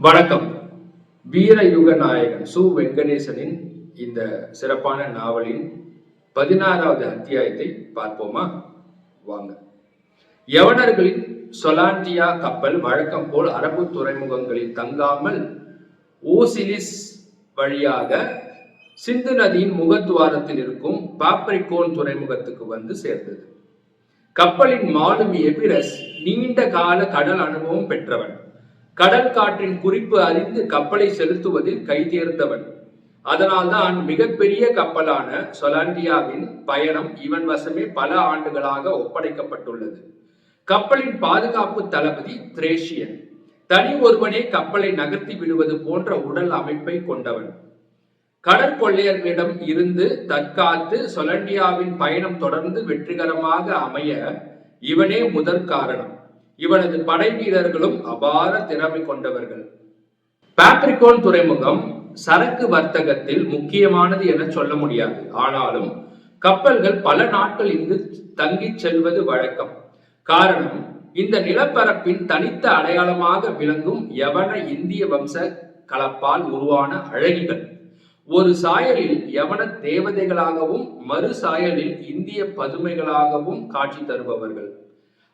வணக்கம். வீரயுக நாயகன் சு. வெங்கடேசனின் இந்த சிறப்பான நாவலின் பதினாறாவது அத்தியாயத்தை பார்ப்போமா? வாங்க. யவனர்களின் சொலாண்டியா கப்பல் வழக்கம் போல் அரபு துறைமுகங்களில் தங்காமல் ஓசிலிஸ் வழியாக சிந்து நதியின் முகத்துவாரத்தில் இருக்கும் பாப்ரிகோன் துறைமுகத்துக்கு வந்து சேர்ந்தது. கப்பலின் மாலுமி எபிரஸ் நீண்ட கால கடல் அனுபவம் பெற்றவன். கடல் காற்றின் குறிப்பு அறிந்து கப்பலை செலுத்துவதில் கைதேர்ந்தவன் அதனால்தான் மிகப்பெரிய கப்பலான சொலாண்டியாவின் பயணம் இவன் வசமே பல ஆண்டுகளாக ஒப்படைக்கப்பட்டுள்ளது. கப்பலின் பாதுகாப்பு தளபதி திரேஷியன். தனி ஒருவனே கப்பலை நகர்த்தி விடுவது போன்ற உடல் அமைப்பை கொண்டவன். கடற்கொள்ளையர்களிடம் இருந்து தற்காத்து சொலண்டியாவின் பயணம் தொடர்ந்து வெற்றிகரமாக அமைய இவனே முதற் காரணம். இவனது படை வீரர்களும் அபார திறமை கொண்டவர்கள். பாப்ரிகோன் துறைமுகம் சரக்கு வர்த்தகத்தில் முக்கியமானது என சொல்ல முடியாது. ஆனாலும் கப்பல்கள் பல நாட்கள் இங்கு தங்கிச் செல்வது வழக்கம். காரணம் இந்த நிலப்பரப்பின் தனித்த அடையாளமாக விளங்கும் யவன இந்திய வம்ச கலப்பால் உருவான அழகிகள். ஒரு சாயலில் யவன தேவதைகளாகவும் மறு சாயலில் இந்திய பதுமைகளாகவும் காட்சி தருபவர்கள்.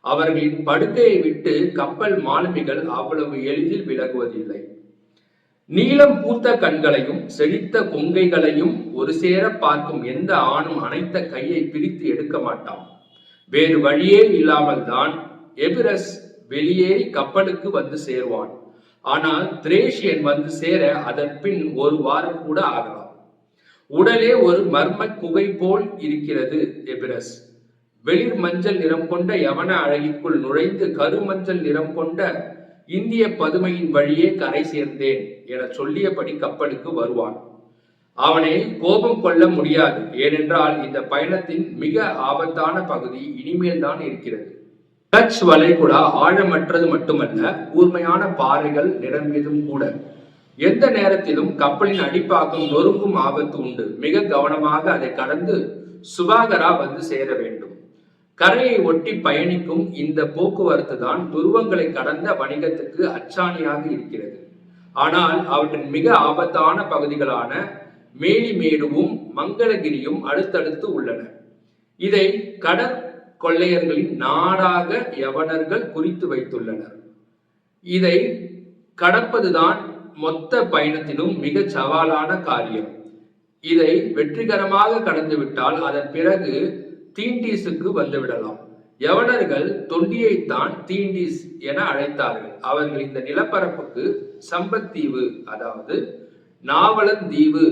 அவர்களின் படுக்கையை விட்டு கப்பல் மாலுமிகள் அவ்வளவு எளிதில் விலகுவதில்லை. நீளம் பூத்த கண்களையும் செழித்த கொங்கைகளையும் ஒரு சேர பார்க்கும் எந்த ஆணும் அனைத்த கையை பிரித்து எடுக்க மாட்டான். வேறு வழியே இல்லாமல் தான் எபிரஸ் வெளியேறி கப்பலுக்கு வந்து சேர்வான். ஆனால் திரேஷியன் வந்து சேர அதன் பின் ஒரு வாரம் கூட ஆகலாம். உடலே ஒரு மர்ம குகை போல் இருக்கிறது எபிரஸ் வெளிர் மஞ்சள் நிறம் கொண்ட யவன அழகிக்குள் நுழைந்து கருமஞ்சள் நிறம் கொண்ட இந்திய பதுமையின் வழியே கரை சேர்ந்தேன் என சொல்லியபடி கப்பலுக்கு வருவான். அவனை கோபம் கொள்ள முடியாது ஏனென்றால் இந்த பயணத்தின் மிக ஆபத்தான பகுதி இனிமேல் தான் இருக்கிறது. டச் வளைகுடா ஆழமற்றது மட்டுமல்ல கூர்மையான பாறைகள் நிரம்பியதும் கூட. எந்த நேரத்திலும் கப்பலின் அடிப்பாக்கம் நொறுங்கும் ஆபத்து உண்டு. மிக கவனமாக அதை கடந்து சுபாகரா வந்து சேர வேண்டும். கரையை ஒட்டி பயணிக்கும் இந்த போக்குவரத்து தான் துருவங்களை கடந்த வணிகத்துக்கு அச்சாணியாக இருக்கிறது. ஆனால் அவற்றின் மிக ஆபத்தான பகுதிகளான மேலிமேடுவும் மங்களகிரியும் அடுத்தடுத்து உள்ளன. இதை கடற் கொள்ளையர்களின் நாடாக யவனர்கள் குறித்து வைத்துள்ளனர். இதை கடப்பதுதான் மொத்த பயணத்திலும் மிக சவாலான காரியம். இதை வெற்றிகரமாக கடந்துவிட்டால் அதன் பிறகு தீண்டீஸுக்கு வந்துவிடலாம் யவனர்கள் தொண்டியைத்தான் தீண்டீஸ் என அழைத்தார்கள். அவர்கள் இந்த நிலப்பரப்புக்கு சம்பத்தீவு அதாவது நாவலந்தீவு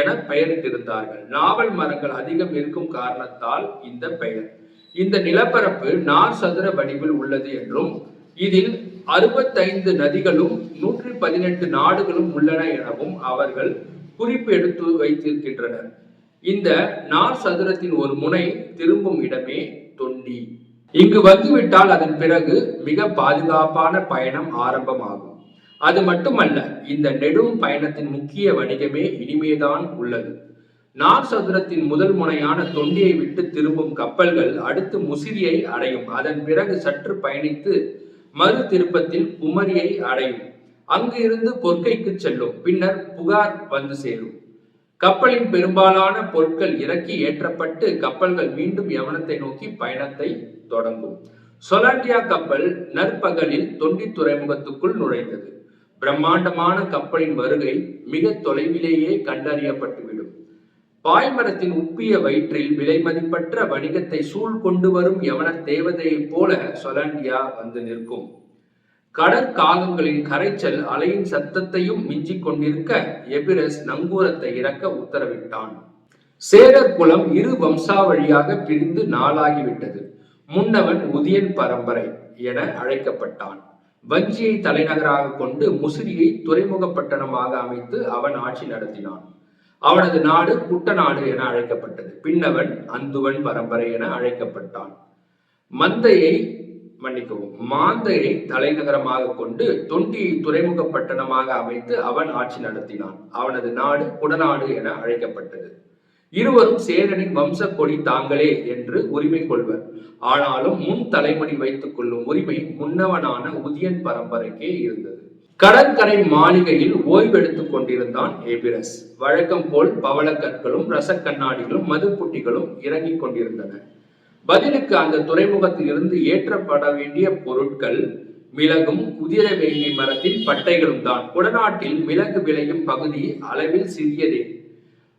என பெயரிட்டிருந்தார்கள். நாவல் மரங்கள் அதிகம் இருக்கும் காரணத்தால் இந்த பெயர். இந்த நிலப்பரப்பு நார் சதுர வடிவில் உள்ளது என்றும் இதில் அறுபத்தைந்து நதிகளும் நூற்றி பதினெட்டு நாடுகளும் உள்ளன எனவும் அவர்கள் குறிப்பு எடுத்து வைத்திருக்கின்றனர். இந்த நார் சதுரத்தின் ஒரு முனை திரும்பும் இடமே தொண்டி. இங்கு வந்துவிட்டால் அதன் பிறகு மிக பாதுகாப்பான பயணம் ஆரம்பமாகும். அது மட்டுமல்ல இந்த நெடும் பயணத்தின் முக்கிய வணிகமே இனிமேதான் உள்ளது. நார் சதுரத்தின் முதல் முனையான தொண்டியை விட்டு திரும்பும் கப்பல்கள் அடுத்து முசிறியை அடையும். அதன் பிறகு சற்று பயணித்து மறு திருப்பத்தில் குமரியை அடையும். அங்கு இருந்து பொற்கைக்கு செல்லும். பின்னர் புகார் வந்து சேரும். கப்பலின் பெரும்பாலான பொருட்கள் இறக்கி ஏற்றப்பட்டு கப்பல்கள் மீண்டும் யவனத்தை நோக்கி பயணத்தை தொடங்கும். சொலாண்டியா கப்பல் நற்பகலில் தொண்டி துறைமுகத்துக்குள் நுழைந்தது. பிரம்மாண்டமான கப்பலின் வருகை மிக தொலைவிலேயே கண்டறியப்பட்டுவிடும். பாய்மரத்தின் உப்பிய வயிற்றில் விலை மதிப்பற்ற வணிகத்தை சூழ் கொண்டு வரும் யவன தேவதையைப் போல சொலாண்டியா வந்து நிற்கும். கடற்காகங்களின் கரைச்சல் அலையின் சத்தத்தையும் மிஞ்சிக் கொண்டிருக்க எபிரஸ் நங்கூரத்தை இறக்க உத்தரவிட்டான். சேரர் குலம் இரு வம்சாவழியாக பிரிந்து நாளாகிவிட்டது. முன்னவன் உதியன் பரம்பரை என அழைக்கப்பட்டான். வஞ்சியை தலைநகராக கொண்டு முசிறியை துறைமுகப்பட்டணமாக அமைத்து அவன் ஆட்சி நடத்தினான். அவனது நாடு குட்டநாடு என அழைக்கப்பட்டது. பின்னவன் அந்துவன் பரம்பரை என அழைக்கப்பட்டான். மந்தையை மன்னிக்கவும். மாந்தையை தலைநகரமாக கொண்டு தொண்டியை துறைமுக பட்டணமாக அமைத்து அவன் ஆட்சி நடத்தினான். அவனது நாடு குடநாடு என அழைக்கப்பட்டது. இருவரும் சேரனின் வம்ச கொடி தாங்களே என்று உரிமை கொள்வர். ஆனாலும் முன் தலைமுடி வைத்துக் கொள்ளும் உரிமை முன்னவனான உதியன் பரம்பரைக்கே இருந்தது. கடற்கரை மாளிகையில் ஓய்வெடுத்துக் கொண்டிருந்தான் ஏபிரஸ். வழக்கம் போல் பவளக்கற்களும் ரசக்கண்ணாடிகளும் மதுப்புட்டிகளும் இறங்கிக் கொண்டிருந்தன. பதிலுக்கு அந்த துறைமுகத்தில் இருந்து ஏற்றப்பட வேண்டிய பொருட்கள் மிளகும் உதிரவேங்கை மரத்தின் பட்டைகளும் தான். குடநாட்டில் மிளகு விளையும் பகுதி அளவில் சிறியதே.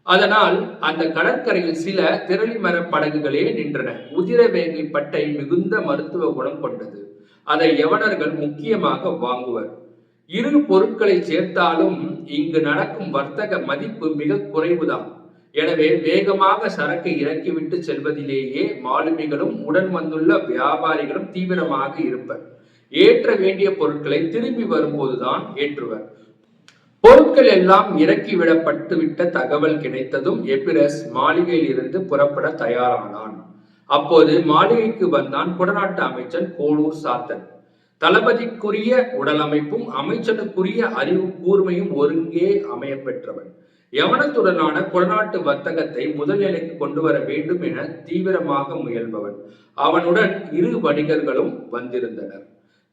அதனால் அந்த கடற்கரையில் சில திரளி மர படகுகளே நின்றன. உதிரவேங்கை பட்டை மிகுந்த மருத்துவ குணம் கொண்டது. அதை எவனர்கள் முக்கியமாக வாங்குவர். இரு பொருட்களை சேர்த்தாலும் இங்கு நடக்கும் வர்த்தக மதிப்பு மிக குறைவுதான். எனவே வேகமாக சரக்கை இறக்கிவிட்டு செல்வதிலேயே மாலுமிகளும் உடன் வந்துள்ள வியாபாரிகளும் தீவிரமாக இருப்பர். ஏற்ற வேண்டிய பொருட்களை திரும்பி வரும்போதுதான் ஏற்றுவர். பொருட்கள் எல்லாம் இறக்கி விட்ட தகவல் கிடைத்ததும் எபிரஸ் மாளிகையில் இருந்து புறப்பட தயாரானான். அப்போது மாளிகைக்கு வந்தான் குடநாட்டு அமைச்சன் கோளூர் சாத்தன். தளபதிக்குரிய உடலமைப்பும் அமைச்சனுக்குரிய அறிவு கூர்மையும் ஒருங்கே அமைய பெற்றவன் யவனத்துடனான கொள்நாட்டு வர்த்தகத்தை முதல் நிலைக்கு கொண்டு வர வேண்டும் என தீவிரமாக முயல்பவன். அவனுடன் இரு வணிகர்களும் வந்திருந்தனர்.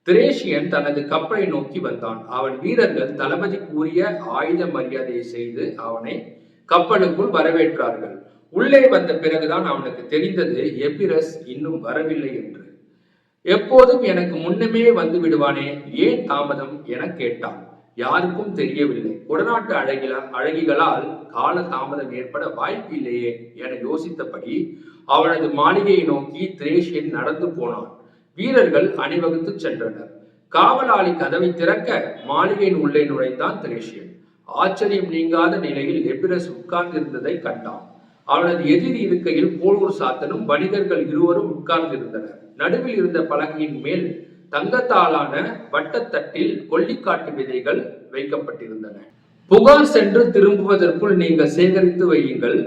திரேஷியன் தனது கப்பலை நோக்கி வந்தான். அவன் வீரர்கள் தளபதி கூறிய ஆயுத மரியாதையை செய்து அவனை கப்பலுக்குள் வரவேற்றார்கள். உள்ளே வந்த பிறகுதான் அவனுக்கு தெரிந்தது எபிரஸ் இன்னும் வரவில்லை என்று. எப்போதும் எனக்கு முன்னமே வந்து விடுவானே ஏன் தாமதம்? என கேட்டான். யாருக்கும் தெரியவில்லை. உடநாட்டு அழகில அழகிகளால் கால தாமதம் ஏற்பட வாய்ப்பு இல்லையே என யோசித்தபடி அவனது மாளிகையை நோக்கி திரேஷியன் நடந்து போனான். வீரர்கள் அணிவகுத்து சென்றனர். காவலாளி கதவை திறக்க மாளிகையின் உள்ளே நுழைந்தான் திரேஷியன். ஆச்சரியம் நீங்காத நிலையில் எபிரஸ் உட்கார்ந்திருந்ததை கண்டான். அவனது எதிரி இருக்கையில் போலூர் சாத்தனும் வணிகர்கள் இருவரும் உட்கார்ந்திருந்தனர். நடுவில் இருந்த பலகையின் மேல் தங்கத்தாலான வட்டத்தட்டில் கொல்லிக்காட்டு விதைகள் வைக்கப்பட்டிருந்தன. புகார் சென்று திரும்புவதற்குள் நீங்கள் சேகரித்து வையுங்கள்.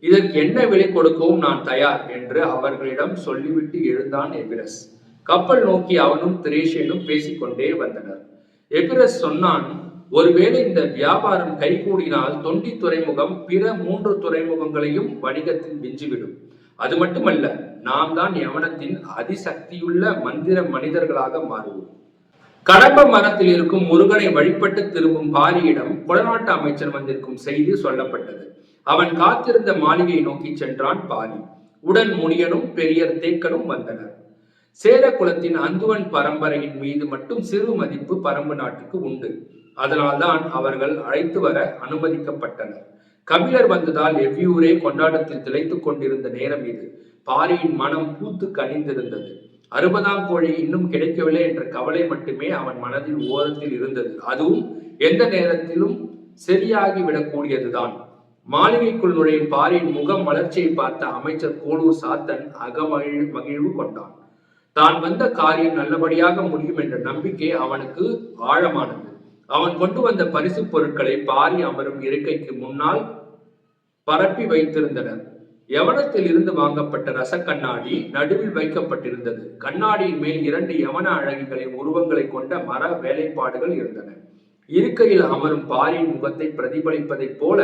இதற்கு என்ன விலை கொடுக்கவும் நான் தயார் என்று அவர்களிடம் சொல்லிவிட்டு எழுந்தான் எபிரஸ். கப்பல் நோக்கி அவனும் திரேஷனும் பேசிக்கொண்டே வந்தனர். எபிரஸ் சொன்னான் ஒருவேளை இந்த வியாபாரம் கைகூடினால் தொண்டி துறைமுகம் பிற மூன்று துறைமுகங்களையும் வணிகத்தில் விஞ்சிவிடும் அது மட்டுமல்ல நாம் தான் யவனத்தின் அதிசக்தியுள்ள மந்திர மனிதர்களாக மாறுவோம். கடம்ப மரத்தில் இருக்கும் முருகனை வழிபட்டு திரும்பும் பாரியிடம் குடநாட்டு அமைச்சர் வந்திருக்கும் செய்தி சொல்லப்பட்டது. அவன் காத்திருந்த மாளிகையை நோக்கி சென்றான் பாரி. உடன் முனியனும் பெரியர் தேக்கனும் வந்தனர். சேர குலத்தின் அந்துவன் பரம்பரையின் மீது மட்டும் சிறு மதிப்பு பரம்பு நாட்டுக்கு உண்டு. அதனால்தான் அவர்கள் அழைத்து வர அனுமதிக்கப்பட்டனர். கபிலர் வந்ததால் எவ்வியூரே கொண்டாட்டத்தில் திளைத்துக் கொண்டிருந்த நேரம் இது. பாரியின் மனம் பூத்து கனிந்திருந்தது. அறுபதாம் கோழி இன்னும் கிடைக்கவில்லை என்ற கவலை மட்டுமே அவன் மனதில் ஓரத்தில் இருந்தது. அதுவும் எந்த நேரத்திலும் சரியாகி விடக்கூடியதுதான் மாளிகைக்குள் நுழையும் பாரியின் முகம் வளர்ச்சியை பார்த்த அமைச்சர் கோளூர் சாத்தன் அகமகிழ் மகிழ்வு கொண்டான். தான் வந்த காரியம் நல்லபடியாக முடியும் என்ற நம்பிக்கை அவனுக்கு ஆழமானது. அவன் கொண்டு வந்த பரிசுப் பொருட்களை பாரி அமரும் இருக்கைக்கு முன்னால் பரப்பி வைத்திருந்தனர். யவனத்தில் இருந்து வாங்கப்பட்ட ரச கண்ணாடி நடுவில் வைக்கப்பட்டிருந்தது? கண்ணாடியின் மேல் இரண்டு யவன அழகிகளின் உருவங்களை கொண்ட மர வேலைப்பாடுகள் இருந்தன. இருக்கையில் அமரும் பாரியின் முகத்தை பிரதிபலிப்பதைப் போல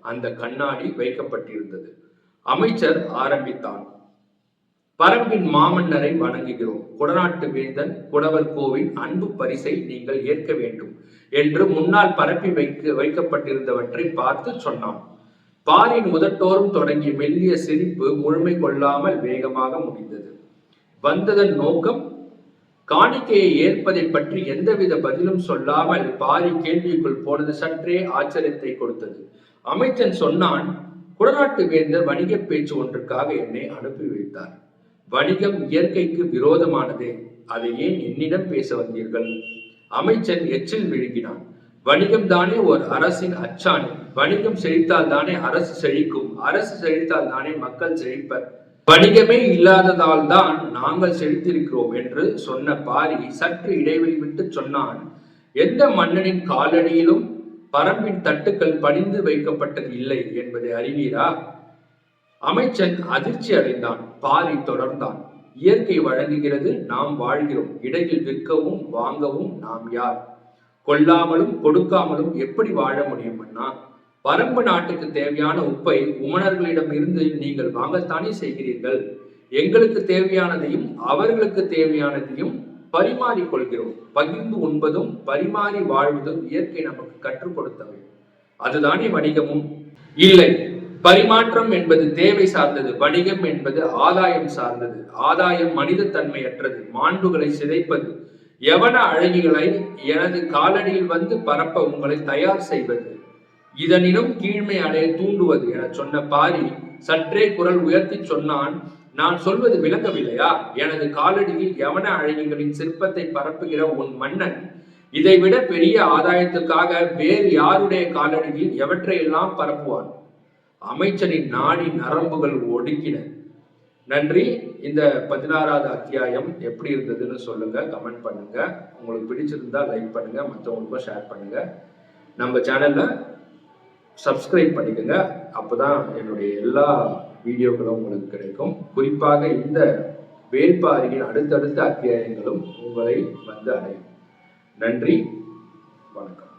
அந்த கண்ணாடி வைக்கப்பட்டிருந்தது. அமைச்சர் ஆரம்பித்தான். பரம்பின் மாமன்னரை வணங்குகிறோம். குடநாட்டு வேந்தன் குடவர் கோவின் அன்பு பரிசை நீங்கள் ஏற்க வேண்டும் என்று முன்னால் பரப்பி வைக்க வைக்கப்பட்டிருந்தவற்றை பார்த்து சொன்னான். பாரின் முதட்டோறும் தொடங்கிய மெல்லிய சிரிப்பு முழுமை கொள்ளாமல் வேகமாக முடிந்தது. வந்ததன் நோக்கம் காணிக்கையை ஏற்பதை பற்றி எந்தவித பதிலும் சொல்லாமல் பாரி கேள்விக்குள் போனது சற்றே ஆச்சரியத்தை கொடுத்தது. அமைச்சன் சொன்னான் குடநாட்டு வேந்தர் வணிக பேச்சு ஒன்றுக்காக என்னை அனுப்பி வைத்தார். வணிகம் இயற்கைக்கு விரோதமானதே அதை ஏன் என்னிடம் பேச வந்தீர்கள்? அமைச்சன் எச்சில் விழுங்கினான். வணிகம் தானே ஒரு அரசின் அச்சாணி. வணிகம் செழித்தால் தானே அரசு செழிக்கும். அரசு செழித்தால் தானே மக்கள் செழிப்பர். வணிகமே இல்லாததால் தான் நாங்கள் செழித்திருக்கிறோம் என்று சொன்ன பாரி சற்று இடைவெளி விட்டு சொன்னான். எந்த மன்னனின் காலடியிலும் பரம்பின் தட்டுக்கள் படிந்து வைக்கப்பட்டது இல்லை என்பதை அறிவீரா? அமைச்சன் அதிர்ச்சி அடைந்தான். பாரி தொடர்ந்தான். இயற்கை வழங்குகிறது நாம் வாழ்கிறோம். இடையில் விற்கவும் வாங்கவும் நாம் யார்? கொல்லாமலும் கொடுக்காமலும் எப்படி வாழ முடியும்னா பரம்பு நாட்டுக்கு தேவையான உப்பை உமணர்களிடம் இருந்து நீங்கள் வாங்கத்தானே செய்கிறீர்கள்? எங்களுக்கு தேவையானதையும் அவர்களுக்கு தேவையானதையும் பரிமாறிக்கொள்கிறோம். பகிர்ந்து உண்பதும் பரிமாறி வாழ்வதும் இயற்கை நமக்கு கற்றுக் கொடுத்தவை. அதுதானே வணிகமும்? இல்லை. பரிமாற்றம் என்பது தேவை சார்ந்தது வணிகம் என்பது ஆதாயம் சார்ந்தது. ஆதாயம் மனித தன்மையற்றது மாண்புகளை சிதைப்பது எவன அழகிகளை எனது காலடியில் வந்து பரப்ப உங்களை தயார் செய்வது? இதனினும் கீழ்மை அடைய தூண்டுவது என சொன்ன பாரி சற்றே குரல் உயர்த்தி சொன்னான் நான் சொல்வது விளங்கவில்லையா? எனது காலடியில் யவன அழகிகளின் சிற்பத்தை பரப்புகிற உன் மன்னன்? இதைவிட பெரிய ஆதாயத்துக்காக வேறு யாருடைய காலடியில் எவற்றையெல்லாம் பரப்புவான்? அமைச்சரின் நாடி நரம்புகள் ஒடுக்கின. நன்றி. இந்த பதினாறாவது அத்தியாயம் எப்படி இருந்ததுன்னு சொல்லுங்க கமெண்ட் பண்ணுங்க. உங்களுக்கு பிடிச்சிருந்தா லைக் பண்ணுங்க மற்றவங்களுக்கும் ஷேர் பண்ணுங்க. நம்ம சேனல்ல சப்ஸ்கிரைப் பண்ணிக்கோங்க. அப்போதான் என்னுடைய எல்லா வீடியோக்களும் உங்களுக்கு கிடைக்கும். குறிப்பாக இந்த வேள்பாரியின் அடுத்தடுத்த அத்தியாயங்களும் உங்களை வந்து அடையும். நன்றி. வணக்கம்.